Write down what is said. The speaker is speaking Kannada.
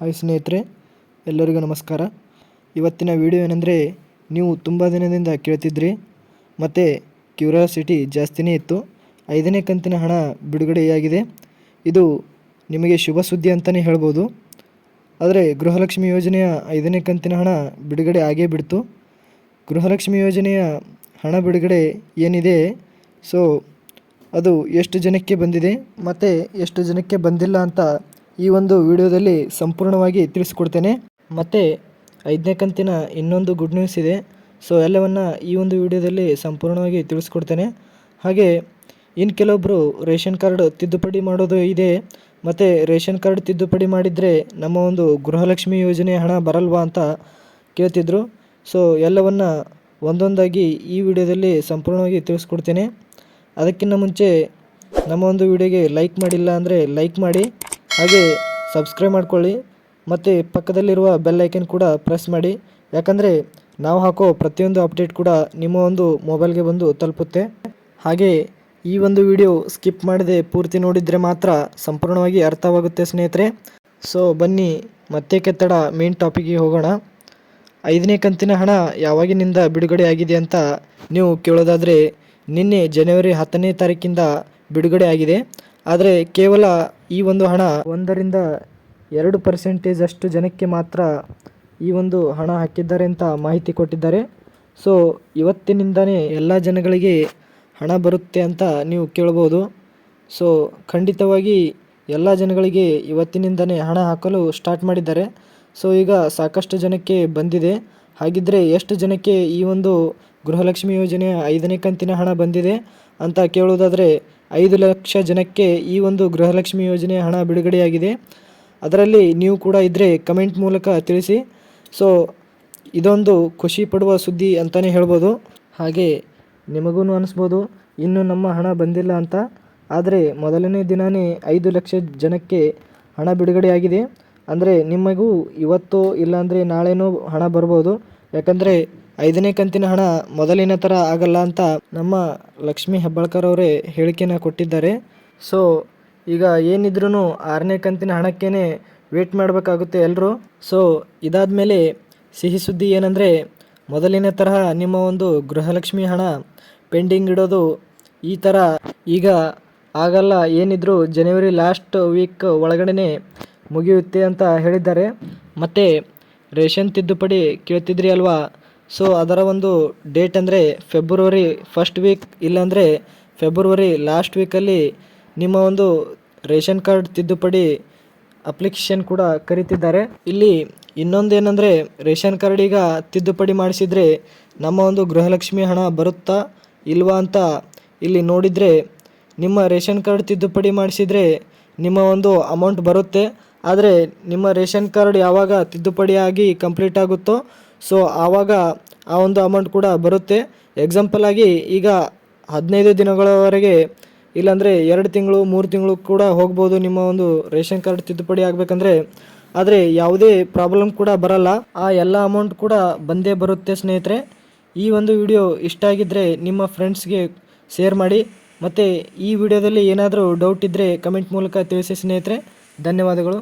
ಹಾಯ್ ಸ್ನೇಹಿತರೆ, ಎಲ್ಲರಿಗೂ ನಮಸ್ಕಾರ. ಇವತ್ತಿನ ವಿಡಿಯೋ ಏನಂದರೆ, ನೀವು ತುಂಬ ದಿನದಿಂದ ಕೇಳ್ತಿದ್ರಿ, ಮತ್ತು ಕ್ಯೂರಿಯಾಸಿಟಿ ಜಾಸ್ತಿನೇ ಇತ್ತು. ಐದನೇ ಕಂತಿನ ಹಣ ಬಿಡುಗಡೆಯಾಗಿದೆ. ಇದು ನಿಮಗೆ ಶುಭ ಸುದ್ದಿ ಅಂತಲೇ ಹೇಳ್ಬೋದು. ಆದರೆ ಗೃಹಲಕ್ಷ್ಮಿ ಯೋಜನೆಯ ಐದನೇ ಕಂತಿನ ಹಣ ಬಿಡುಗಡೆ ಆಗೇ ಬಿಡ್ತು. ಗೃಹಲಕ್ಷ್ಮಿ ಯೋಜನೆಯ ಹಣ ಬಿಡುಗಡೆ ಏನಿದೆ, ಸೊ ಅದು ಎಷ್ಟು ಜನಕ್ಕೆ ಬಂದಿದೆ, ಮತ್ತು ಎಷ್ಟು ಜನಕ್ಕೆ ಬಂದಿಲ್ಲ ಅಂತ ಈ ಒಂದು ವಿಡಿಯೋದಲ್ಲಿ ಸಂಪೂರ್ಣವಾಗಿ ತಿಳಿಸ್ಕೊಡ್ತೇನೆ. ಮತ್ತು ಐದನೇ ಕಂತಿನ ಇನ್ನೊಂದು ಗುಡ್ ನ್ಯೂಸ್ ಇದೆ. ಸೊ ಎಲ್ಲವನ್ನು ಈ ಒಂದು ವಿಡಿಯೋದಲ್ಲಿ ಸಂಪೂರ್ಣವಾಗಿ ತಿಳಿಸ್ಕೊಡ್ತೇನೆ. ಹಾಗೆ ಇನ್ನು ಕೆಲವೊಬ್ಬರು ರೇಷನ್ ಕಾರ್ಡ್ ತಿದ್ದುಪಡಿ ಮಾಡೋದು ಇದೆ. ಮತ್ತು ರೇಷನ್ ಕಾರ್ಡ್ ತಿದ್ದುಪಡಿ ಮಾಡಿದರೆ ನಮ್ಮ ಒಂದು ಗೃಹಲಕ್ಷ್ಮಿ ಯೋಜನೆ ಹಣ ಬರಲ್ವಾ ಅಂತ ಕೇಳ್ತಿದ್ರು. ಸೊ ಎಲ್ಲವನ್ನು ಒಂದೊಂದಾಗಿ ಈ ವಿಡಿಯೋದಲ್ಲಿ ಸಂಪೂರ್ಣವಾಗಿ ತಿಳಿಸ್ಕೊಡ್ತೇನೆ. ಅದಕ್ಕಿಂತ ಮುಂಚೆ ನಮ್ಮ ಒಂದು ವಿಡಿಯೋಗೆ ಲೈಕ್ ಮಾಡಿಲ್ಲ ಅಂದರೆ ಲೈಕ್ ಮಾಡಿ. ಹಾಗೆ ಸಬ್ಸ್ಕ್ರೈಬ್ ಮಾಡ್ಕೊಳ್ಳಿ ಮತ್ತು ಪಕ್ಕದಲ್ಲಿರುವ ಬೆಲ್ ಐಕನ್ ಕೂಡ ಪ್ರೆಸ್ ಮಾಡಿ. ಯಾಕಂದರೆ ನಾವು ಹಾಕೋ ಪ್ರತಿಯೊಂದು ಅಪ್ಡೇಟ್ ಕೂಡ ನಿಮ್ಮ ಒಂದು ಮೊಬೈಲ್ಗೆ ಬಂದು ತಲುಪುತ್ತೆ. ಹಾಗೆ ಈ ಒಂದು ವಿಡಿಯೋ ಸ್ಕಿಪ್ ಮಾಡದೆ ಪೂರ್ತಿ ನೋಡಿದರೆ ಮಾತ್ರ ಸಂಪೂರ್ಣವಾಗಿ ಅರ್ಥವಾಗುತ್ತೆ ಸ್ನೇಹಿತರೆ. ಸೊ ಬನ್ನಿ ಮತ್ತೆ ಕೆತ್ತಡ ಮೇನ್ ಟಾಪಿಕ್ಗೆ ಹೋಗೋಣ. ಐದನೇ ಕಂತಿನ ಹಣ ಯಾವಾಗಿನಿಂದ ಬಿಡುಗಡೆ ಆಗಿದೆ ಅಂತ ನೀವು ಕೇಳೋದಾದರೆ ನಿನ್ನೆ ಜನವರಿ ಹತ್ತನೇ ತಾರೀಕಿಂದ ಬಿಡುಗಡೆ ಆಗಿದೆ. ಆದರೆ ಕೇವಲ ಈ ಒಂದು ಹಣ ಒಂದರಿಂದ ಎರಡು ಪರ್ಸೆಂಟೇಜ್ ಅಷ್ಟು ಜನಕ್ಕೆ ಮಾತ್ರ ಈ ಒಂದು ಹಣ ಹಾಕಿದ್ದಾರೆ ಅಂತ ಮಾಹಿತಿ ಕೊಟ್ಟಿದ್ದಾರೆ. ಸೊ ಇವತ್ತಿನಿಂದನೇ ಎಲ್ಲ ಜನಗಳಿಗೆ ಹಣ ಬರುತ್ತೆ ಅಂತ ನೀವು ಕೇಳ್ಬೋದು. ಸೊ ಖಂಡಿತವಾಗಿ ಎಲ್ಲ ಜನಗಳಿಗೆ ಇವತ್ತಿನಿಂದನೇ ಹಣ ಹಾಕಲು ಸ್ಟಾರ್ಟ್ ಮಾಡಿದ್ದಾರೆ. ಸೊ ಈಗ ಸಾಕಷ್ಟು ಜನಕ್ಕೆ ಬಂದಿದೆ. ಹಾಗಿದ್ದರೆ ಎಷ್ಟು ಜನಕ್ಕೆ ಈ ಒಂದು ಗೃಹಲಕ್ಷ್ಮಿ ಯೋಜನೆಯ ಐದನೇ ಕಂತಿನ ಹಣ ಬಂದಿದೆ ಅಂತ ಕೇಳುವುದಾದರೆ ಐದು ಲಕ್ಷ ಜನಕ್ಕೆ ಈ ಒಂದು ಗೃಹಲಕ್ಷ್ಮಿ ಯೋಜನೆಯ ಹಣ ಬಿಡುಗಡೆಯಾಗಿದೆ. ಅದರಲ್ಲಿ ನೀವು ಕೂಡ ಇದ್ದರೆ ಕಮೆಂಟ್ ಮೂಲಕ ತಿಳಿಸಿ. ಸೊ ಇದೊಂದು ಖುಷಿ ಪಡುವ ಸುದ್ದಿ ಅಂತಲೇ ಹೇಳ್ಬೋದು. ಹಾಗೆ ನಿಮಗೂ ಅನಿಸ್ಬೋದು, ಇನ್ನು ನಮ್ಮ ಹಣ ಬಂದಿಲ್ಲ ಅಂತ. ಆದರೆ ಮೊದಲನೇ ದಿನವೇ ಐದು ಲಕ್ಷ ಜನಕ್ಕೆ ಹಣ ಬಿಡುಗಡೆಯಾಗಿದೆ. ಅಂದರೆ ನಿಮಗೂ ಇವತ್ತು ಇಲ್ಲಾಂದರೆ ನಾಳೆನೂ ಹಣ ಬರ್ಬೋದು. ಯಾಕಂದರೆ ಐದನೇ ಕಂತಿನ ಹಣ ಮೊದಲಿನ ಥರ ಆಗಲ್ಲ ಅಂತ ನಮ್ಮ ಲಕ್ಷ್ಮೀ ಹೆಬ್ಬಾಳ್ಕರ್ ಅವರೇ ಹೇಳಿಕೆನ ಕೊಟ್ಟಿದ್ದಾರೆ. ಸೊ ಈಗ ಏನಿದ್ರೂ ಆರನೇ ಕಂತಿನ ಹಣಕ್ಕೇ ವೇಟ್ ಮಾಡಬೇಕಾಗುತ್ತೆ ಎಲ್ಲರೂ ಸೊ ಇದಾದ ಮೇಲೆ ಸಿಹಿ ಸುದ್ದಿ ಏನಂದರೆ ಮೊದಲಿನ ತರಹ ನಿಮ್ಮ ಒಂದು ಗೃಹಲಕ್ಷ್ಮಿ ಹಣ ಪೆಂಡಿಂಗ್ ಇಡೋದು ಈ ಥರ ಈಗ ಆಗಲ್ಲ. ಏನಿದ್ರು ಜನವರಿ ಲಾಸ್ಟ್ ವೀಕ್ ಒಳಗಡೆ ಮುಗಿಯುತ್ತೆ ಅಂತ ಹೇಳಿದ್ದಾರೆ. ಮತ್ತು ರೇಷನ್ ತಿದ್ದುಪಡಿ ಕೇಳ್ತಿದ್ರಿ ಅಲ್ವಾ? ಸೊ ಅದರ ಒಂದು ಡೇಟ್ ಅಂದರೆ ಫೆಬ್ರವರಿ ಫಸ್ಟ್ ವೀಕ್ ಇಲ್ಲಾಂದರೆ ಫೆಬ್ರವರಿ ಲಾಸ್ಟ್ ವೀಕಲ್ಲಿ ನಿಮ್ಮ ಒಂದು ರೇಷನ್ ಕಾರ್ಡ್ ತಿದ್ದುಪಡಿ ಅಪ್ಲಿಕೇಶನ್ ಕೂಡ ಕರೀತಿದ್ದಾರೆ. ಇಲ್ಲಿ ಇನ್ನೊಂದು ಏನಂದರೆ ರೇಷನ್ ಕಾರ್ಡ್ ಈಗ ತಿದ್ದುಪಡಿ ಮಾಡಿಸಿದರೆ ನಮ್ಮ ಒಂದು ಗೃಹಲಕ್ಷ್ಮಿ ಹಣ ಬರುತ್ತಾ ಇಲ್ವಾ ಅಂತ ಇಲ್ಲಿ ನೋಡಿದರೆ ನಿಮ್ಮ ರೇಷನ್ ಕಾರ್ಡ್ ತಿದ್ದುಪಡಿ ಮಾಡಿಸಿದರೆ ನಿಮ್ಮ ಒಂದು ಅಮೌಂಟ್ ಬರುತ್ತೆ. ಆದರೆ ನಿಮ್ಮ ರೇಷನ್ ಕಾರ್ಡ್ ಯಾವಾಗ ತಿದ್ದುಪಡಿಯಾಗಿ ಕಂಪ್ಲೀಟ್ ಆಗುತ್ತೋ, ಸೊ ಆವಾಗ ಆ ಒಂದು ಅಮೌಂಟ್ ಕೂಡ ಬರುತ್ತೆ. ಎಕ್ಸಾಂಪಲ್ ಆಗಿ ಈಗ ಹದಿನೈದು ದಿನಗಳವರೆಗೆ ಇಲ್ಲಾಂದರೆ ಎರಡು ತಿಂಗಳು, ಮೂರು ತಿಂಗಳು ಕೂಡ ಹೋಗ್ಬೋದು ನಿಮ್ಮ ಒಂದು ರೇಷನ್ ಕಾರ್ಡ್ ತಿದ್ದುಪಡಿ ಆಗಬೇಕಂದ್ರೆ. ಆದರೆ ಯಾವುದೇ ಪ್ರಾಬ್ಲಮ್ ಕೂಡ ಬರಲ್ಲ. ಆ ಎಲ್ಲ ಅಮೌಂಟ್ ಕೂಡ ಬಂದೇ ಬರುತ್ತೆ ಸ್ನೇಹಿತರೆ. ಈ ಒಂದು ವಿಡಿಯೋ ಇಷ್ಟ ಆಗಿದ್ದರೆ ನಿಮ್ಮ ಫ್ರೆಂಡ್ಸ್ಗೆ ಶೇರ್ ಮಾಡಿ. ಮತ್ತು ಈ ವಿಡಿಯೋದಲ್ಲಿ ಏನಾದರೂ ಡೌಟ್ ಇದ್ದರೆ ಕಮೆಂಟ್ ಮೂಲಕ ತಿಳಿಸಿ ಸ್ನೇಹಿತರೆ. ಧನ್ಯವಾದಗಳು.